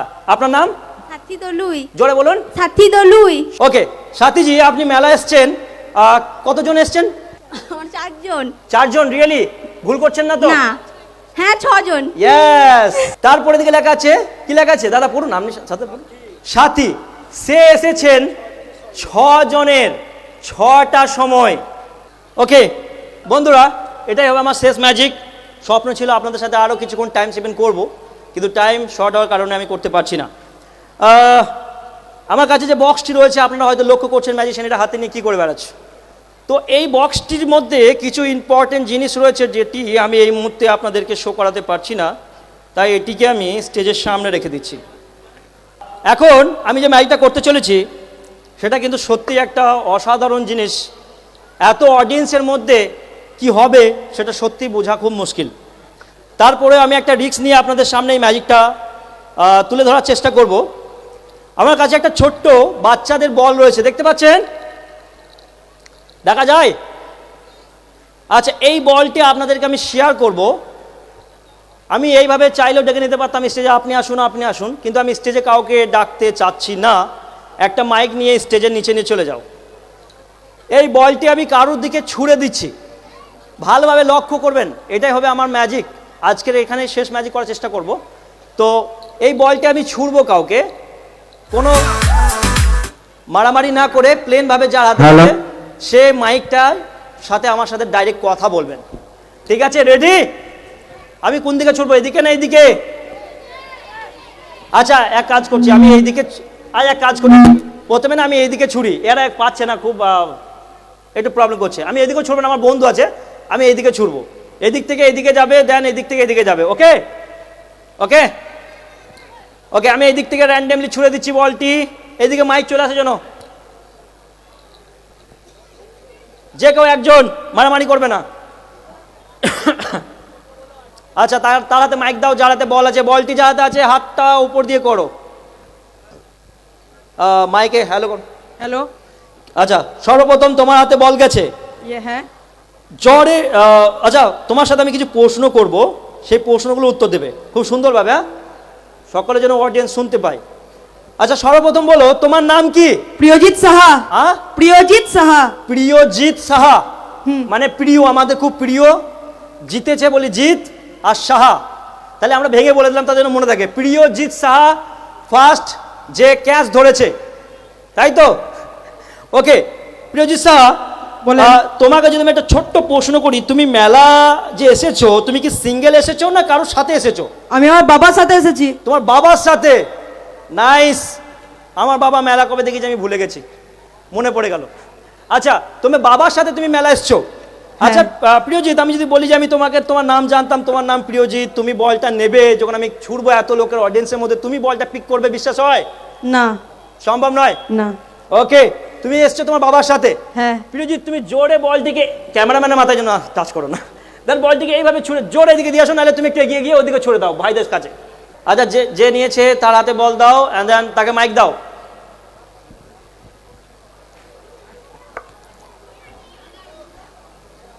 হ্যাঁ আপনার নাম? সাথী দলুই জোরে বলুন। সাথী দলুই ওকে সাথীজি আপনি মেলা এসছেন। কতজন এসছেন? চারজন। চারজন রিয়েলি? ভুল করছেন না তো? না। হ্যাঁ ছজন। ইয়েস তারপরে দিকে লেখা আছে কি লেখা আছে? দাদা পড়ুন আপনি সাথে সাথী সে এসেছেন ছ জনের ছটা সময়। ওকে বন্ধুরা এটাই হবে আমার শেষ ম্যাজিক স্বপ্ন ছিল আপনাদের সাথে আরও কিছুক্ষণ টাইম স্পেন্ড করব। কিন্তু টাইম শর্ট হওয়ার কারণে আমি করতে পারছি না। আমার কাছে যে বক্সটি রয়েছে, আপনারা হয়তো লক্ষ্য করছেন ম্যাজিশিয়ান এটা হাতে নিয়ে কী করে বেড়াচ্ছে। তো এই বক্সটির মধ্যে কিছু ইম্পর্টেন্ট জিনিস রয়েছে, যেটি আমি এই মুহূর্তে আপনাদেরকে শো করাতে পারছি না। তাই এটিকে আমি স্টেজের সামনে রেখে দিচ্ছি। এখন আমি যে ম্যাজিকটা করতে চলেছি, সেটা কিন্তু সত্যি একটা অসাধারণ জিনিস। এত অডিয়েন্সের মধ্যে কি হবে, সেটা সত্যি বোঝা খুব মুশকিল। তারপরে আমি একটা রিস্ক নিয়ে আপনাদের সামনে এই ম্যাজিকটা তুলে ধরার চেষ্টা করব। আমার কাছে একটা ছোট্ট বাচ্চাদের বল রয়েছে, দেখতে পাচ্ছেন? দেখা যায়? আচ্ছা এই বলটি আপনাদেরকে আমি শেয়ার করব। আমি এইভাবে চাইলেও ডেকে নিতে পারতাম স্টেজে আপনি আসুন আপনি আসুন, কিন্তু আমি স্টেজে কাউকে ডাকতে চাচ্ছি না। একটা মাইক নিয়ে স্টেজের নিচে নিয়ে চলে যাও। এই বলটি আমি কারোর দিকে ছুঁড়ে দিচ্ছি? ভালোভাবে লক্ষ্য করবেন, এটাই হবে আমার ম্যাজিক আজকের এখানে শেষ ম্যাজিক করার চেষ্টা করব। তো এই বলটি আমি ছুঁড়বো কাউকে। কোনো মারামারি না করে প্লেনভাবে যার হাতে? হবে, সে মাইকটার সাথে আমার সাথে ডাইরেক্ট কথা বলবেন। ঠিক আছে? রেডি আমি কোন দিকে ছুটবো এদিকে না এইদিকে আচ্ছা এক কাজ করছি আমি এইদিকে আজ এক কাজ করি। প্রথমে না আমি এইদিকে ছুরি এরা পাচ্ছে না খুব একটু প্রবলেম করছে। আমি এদিকেও ছুড়বো না আমার বন্ধু আছে। আমি এইদিকে ছুড়বো। এদিক থেকে এদিকে যাবে দেন এদিক থেকে এদিকে যাবে ওকে ওকে ওকে আমি এদিক থেকে র্যান্ডামলি ছুড়ে দিচ্ছি বলটি। এদিকে মাইক চলে আসে যেন। যে কেউ একজন মারামারি করবে না। আচ্ছা তার তার হাতে মাইক দাও যার হাতে বল আছে। বলটি যার হাতে আছে হাতটা উপর দিয়ে করো। মাইকে হ্যালো করো। হ্যালো আচ্ছা সর্বপ্রথম তোমার হাতে বল গেছে। ইয়ে, হ্যাঁ। জ্বরে আচ্ছা তোমার সাথে আমি কিছু প্রশ্ন করব। সেই প্রশ্নগুলো উত্তর দেবে। খুব সুন্দরভাবে হ্যাঁ? সকলে যেন অডিয়েন্স শুনতে পাই আচ্ছা সর্বপ্রথম বলো তোমার নাম কি? প্রিয়জিৎ সাহা। হ্যাঁ প্রিয়জিৎ সাহা। প্রিয়জিৎ সাহা। মানে প্রিয় আমাদের খুব প্রিয়। জিতেছে বলি জিৎ আর সাহা। তাহলে আমরা ভেঙে বলে দিলাম তার জন্য মনে থাকে। প্রিয়জিৎ সাহা ফার্স্ট যে ক্যাচ ধরেছে। তাই তো? ওকে প্রিয়জিৎ সাহা তোমাকে যদি আমি একটা ছোট্ট প্রশ্ন করি তুমি মেলা যে এসেছ তুমি কি সিঙ্গেল এসেছ না কারোর সাথে এসেছ? আমি আমার বাবার সাথে এসেছি। তোমার বাবার সাথে? নাইস আমার বাবা মেলা কবে দেখেছি আমি ভুলে গেছি। মনে পড়ে গেল। আচ্ছা তুমি বাবার সাথে তুমি মেলা এসছো? আচ্ছা আহ, প্রিয়জিৎ আমি যদি বলি যে আমি তোমাকে তোমার নাম জানতাম তোমার নাম প্রিয়জিৎ তুমি বলটা নেবে যখন আমি ছুড়বো এত লোকের অডিয়েন্সের মধ্যে তুমি বলটা পিক করবে বিশ্বাস হয়? না। সম্ভব নয়? না। ওকে তুমি এসছো তোমার বাবার সাথে। হ্যাঁ। প্রিয়জিৎ তুমি জোরে বলটিকে ক্যামেরাম্যানের মাথায় যেন টাচ করো না। দেন বলটিকে এইভাবে ছুঁড়ে জোরে এদিকে দিয়ে আসো নাহলে তুমি একটু এগিয়ে গিয়ে ওদিকে ছুড়ে দাও ভাইদের কাছে। আচ্ছা যে যে নিয়েছে তার হাতে বল দাও অ্যান্ড দেন তাকে মাইক দাও।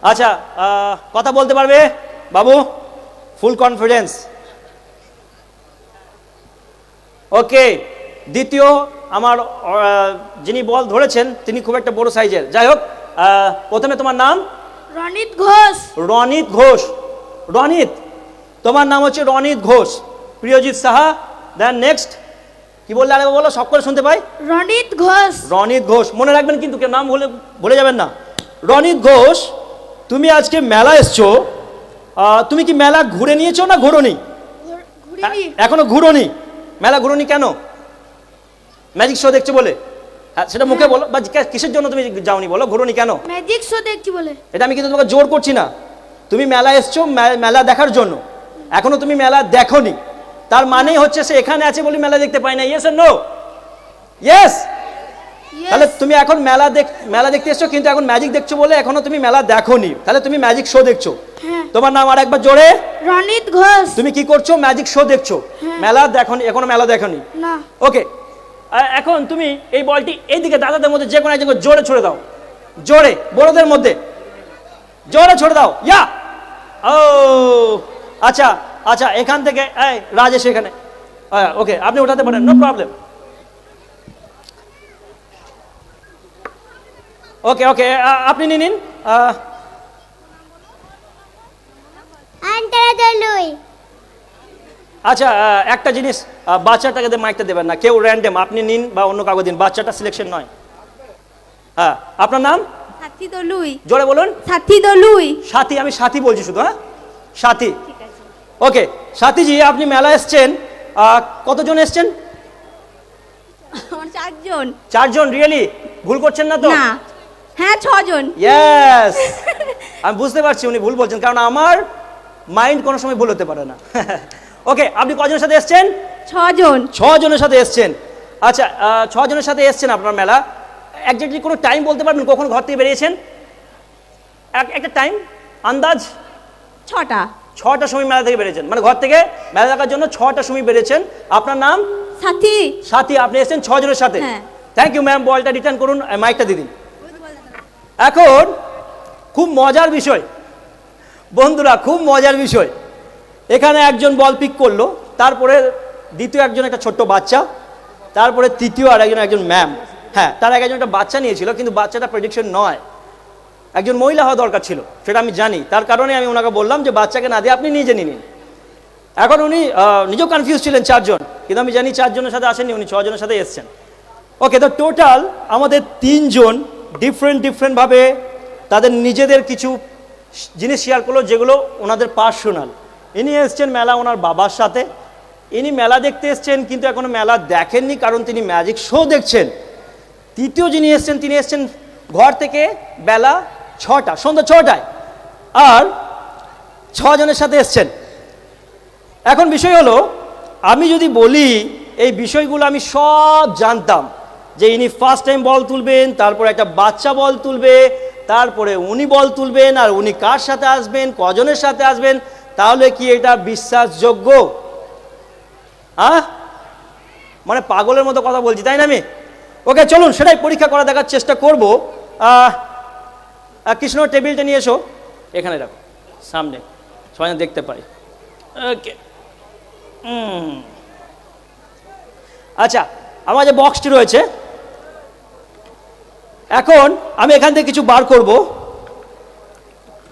আচ্ছা কথা বলতে পারবে? বাবু ফুল কনফিডেন্স ওকে দ্বিতীয় আমার যিনি বল ধরেছেন তিনি খুব একটা বড় সাইজের যাই হোক প্রথমে তোমার নাম? রনিত ঘোষ। রনিত ঘোষ। রনিত তোমার নাম হচ্ছে রনিত ঘোষ। প্রিয়জিৎ সাহা দেন নেক্সট কি বললে আরে বলো সব করে শুনতে পাই? রনিত ঘোষ। রনিত ঘোষ। মনে রাখবেন কিন্তু কেউ নাম বলে ভুলে যাবেন না। রনিত ঘোষ তুমি আজকে মেলা এসছো। তুমি কি মেলা ঘুরে নিয়েছো না ঘোরোনি? ঘুরিনি। এখনও ঘুরোনি? মেলা ঘুরোনি কেন? ম্যাজিক শো দেখছ বলে। হ্যাঁ, সেটা মুখে বলো। বা কিসের জন্য তুমি যাওনি বলো? ঘুরোনি কেন? ম্যাজিক শো দেখছি বলে। এটা আমি কিন্তু তোমাকে জোর করছি না। তুমি মেলা এসছো মেলা দেখার জন্য। এখনও তুমি মেলা দেখোনি। তার মানেই হচ্ছে সে এখানে আছে বলে মেলা দেখতে পাই না। ইয়েস নো ইয়েস তাহলে তুমি এখন মেলা দেখ মেলা দেখতে এসছো কিন্তু এখন ম্যাজিক দেখছ বলে এখনও তুমি মেলা দেখোনি। তাহলে তুমি ম্যাজিক শো দেখছ। হ্যাঁ। তোমার নাম আর একবার জোরে। রনিত ঘোষ। তুমি কি করছ? ম্যাজিক শো দেখছ। মেলা দেখোনি এখনও মেলা দেখোনি? না। ওকে এখন তুমি এই বলটি এইদিকে দাদাদের মধ্যে যে কোনো একজনকে জোরে ছুড়ে দাও। জোরে, বড়দের মধ্যে। জোরে ছুড়ে দাও। ইয়া! ও আচ্ছা আচ্ছা এখান থেকে রাজেশ এখানে। ওকে, আপনি ওঠাতে পারেন নো প্রবলেম ওকে ওকে আপনি নিয়ে নিন নিন আহ, আন্টারা দলুই আচ্ছা একটা জিনিস বাচ্চাটাকে মাইকটা দেবেন না কেউ র্যান্ডেম আপনি নিন বা অন্য কাগজ দিন বাচ্চাটা সিলেকশন নয়। হ্যাঁ আপনার নাম? সাথী দলুই জোরে বলুন। সাথী দলুই সাথী আমি সাথী বলছি শুধু হ্যাঁ? সাথী। ওকে সাথীজি আপনি মেলা এসছেন কতজন এসছেন? চারজন। চারজন রিয়েলি ভুল করছেন না তো? না। হ্যাঁ ছজন। ইয়েস আমি বুঝতে পারছি উনি ভুল বলছেন কারণ আমার মাইন্ড কোনো সময় ভুল হতে পারে না। ওকে আপনি কজনের সাথে এসছেন? ছজন। ছজনের সাথে এসছেন। আচ্ছা ছজনের সাথে এসছেন আপনার মেলা। একজাক্টলি কোনো টাইম বলতে পারবেন? কখন ঘর থেকে বেরিয়েছেন? এক- একটা টাইম আন্দাজ? ছটা। ছটার সময় মেলা থেকে বেরিয়েছেন। মানে ঘর থেকে মেলা দেখার জন্য ছটার সময় বেরিয়েছেন। আপনার নাম? সাথী। সাথী আপনি এসেছেন ছজনের সাথে। থ্যাংক ইউ ম্যাম বলটা রিটার্ন করুন। মাইকটা দিয়ে দিন। এখন খুব মজার বিষয়। বন্ধুরা খুব মজার বিষয়। এখানে একজন বল পিক করল, তারপরে দ্বিতীয় একজন একটা ছোট্ট বাচ্চা, তারপরে তৃতীয় আর একজন একজন ম্যাম হ্যাঁ তার একজন একটা বাচ্চা নিয়েছিল, কিন্তু বাচ্চাটা প্রেডিকশন নয়। একজন মহিলা হওয়া দরকার ছিল, সেটা আমি জানি। তার কারণে আমি ওনাকে বললাম যে, বাচ্চাকে না দিয়ে আপনি নিজে নিন। এখন উনি নিজেও কনফিউজ ছিলেন চারজন, কিন্তু আমি জানি চারজনের সাথে আসেননি, উনি ছজনের সাথে এসছেন। ওকে তো টোটাল আমাদের তিনজন ডিফারেন্ট ডিফারেন্টভাবে তাদের নিজেদের কিছু জিনিস শেয়ার করল, যেগুলো ওনাদের পার্সোনাল ইনি এসছেন মেলা ওনার বাবার সাথে। ইনি মেলা দেখতে এসছেন, কিন্তু এখনও মেলা দেখেননি, কারণ তিনি ম্যাজিক শো দেখছেন। তৃতীয় যিনি এসছেন, তিনি এসছেন ঘর থেকে বেলা ছটা, সন্ধ্যা ছটায়। আর ছজনের সাথে এসছেন। এখন বিষয় হলো, আমি যদি বলি, এই বিষয়গুলো আমি সব জানতাম। যে ইনি ফার্স্ট টাইম বল তুলবেন, তারপরে একটা বাচ্চা বল তুলবে, তারপরে উনি বল তুলবেন, আর উনি কার সাথে আসবেন, কজনের সাথে আসবেন তাহলে কি এটা বিশ্বাসযোগ্য? আহ? মানে পাগলের মতো কথা বলছি, তাই না আমি? ওকে, চলুন, সেটাই পরীক্ষা করা দেখার চেষ্টা করব। কৃষ্ণ, টেবিলটা নিয়ে এসো। এখানে রাখো সামনে, সবাই দেখতে পাই ওকে। আচ্ছা আমার যে বক্সটি রয়েছে, এখন আমি এখান থেকে কিছু বার করব।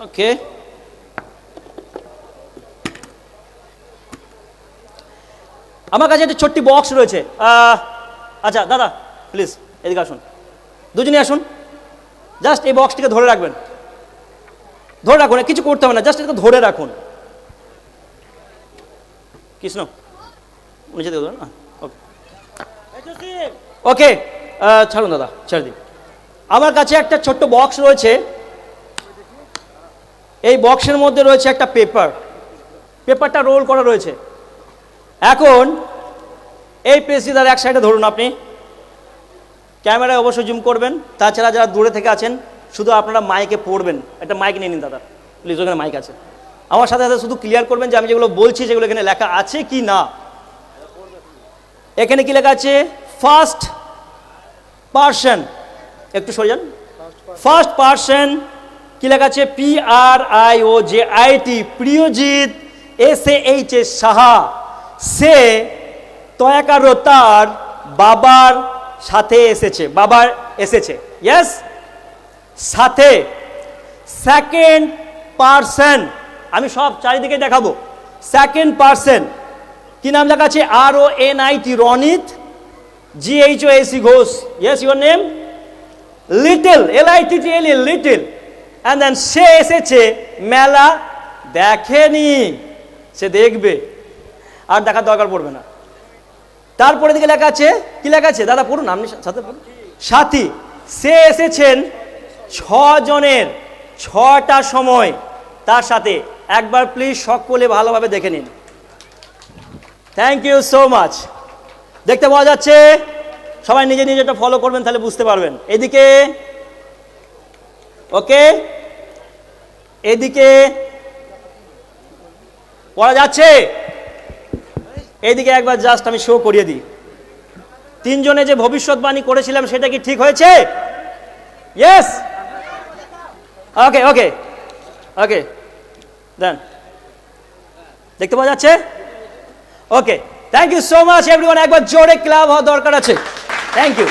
ওকে আমার কাছে একটা ছোট্টি বক্স রয়েছে। আচ্ছা দাদা প্লিজ এদিকে আসুন। দুজনে আসুন। জাস্ট এই বক্সটিকে ধরে রাখবেন। ধরে রাখুন কিছু করতে হবে না জাস্ট এটাকে ধরে রাখুন। কৃষ্ণ নিচে দেবো না? ওকে ওকে ছাড়ুন দাদা, ছেড়ে দিন। আমার কাছে একটা ছোট্ট বক্স রয়েছে। এই বক্সের মধ্যে রয়েছে একটা পেপার পেপারটা রোল করা রয়েছে। এখন এই পেজটি তার এক সাইডে ধরুন আপনি। ক্যামেরায় অবশ্যই জুম করবেন। তাছাড়া যারা দূরে থেকে আছেন, শুধু আপনারা মাইকে পড়বেন। একটা মাইক নিয়ে নিন দাদা। প্লিজ ওখানে মাইক আছে। আমার সাথে সাথে শুধু ক্লিয়ার করবেন যে আমি যেগুলো বলছি যেগুলো এখানে লেখা আছে কি না। এখানে কি লেখা আছে? ফার্স্ট পার্সন একটু সরে যান। ফার্স্ট পার্সন কি লেখা আছে? P R I O J I T Priyojit S A H S Saha. সে তয়াকারো তার বাবার সাথে এসেছে, বাবার এসেছে ইয়েস সাথে সেকেন্ড পার্সন আমি সব চারিদিকে দেখাবো। সেকেন্ড পার্সন কি নাম লেখা আছে? R O N I T Ronit G H O AC Ghosh yes your name little L I T T L A little and then সে এসেছে, মেলা দেখেনি, সে দেখবে। আর দেখার দরকার পড়বে না। তারপরে দিকে লেখা আছে, কি লেখা আছে? দাদা, পড়ুন আপনি সাথে সাথী, সে এসেছেন ছজনের, ছটা সময়। তার সাথে একবার প্লিজ সকলে ভালোভাবে দেখে নিন। থ্যাংক ইউ সো মাচ দেখতে পাওয়া যাচ্ছে, সবাই নিজে নিজে এটা ফলো করবেন, তাহলে বুঝতে পারবেন। এদিকে, ওকে, এদিকে, পড়া যাচ্ছে। এইদিকে একবার জাস্ট আমি শো করিয়ে দিই। তিনজনে যে ভবিষ্যৎবাণী করেছিলাম, সেটা কি ঠিক হয়েছে? ইয়েস ওকে ওকে ওকে দেন দেখতে পাওয়া যাচ্ছে? Okay thank you so much everyone একবার জোরে ক্লাব হওয়া দরকার আছে। Thank you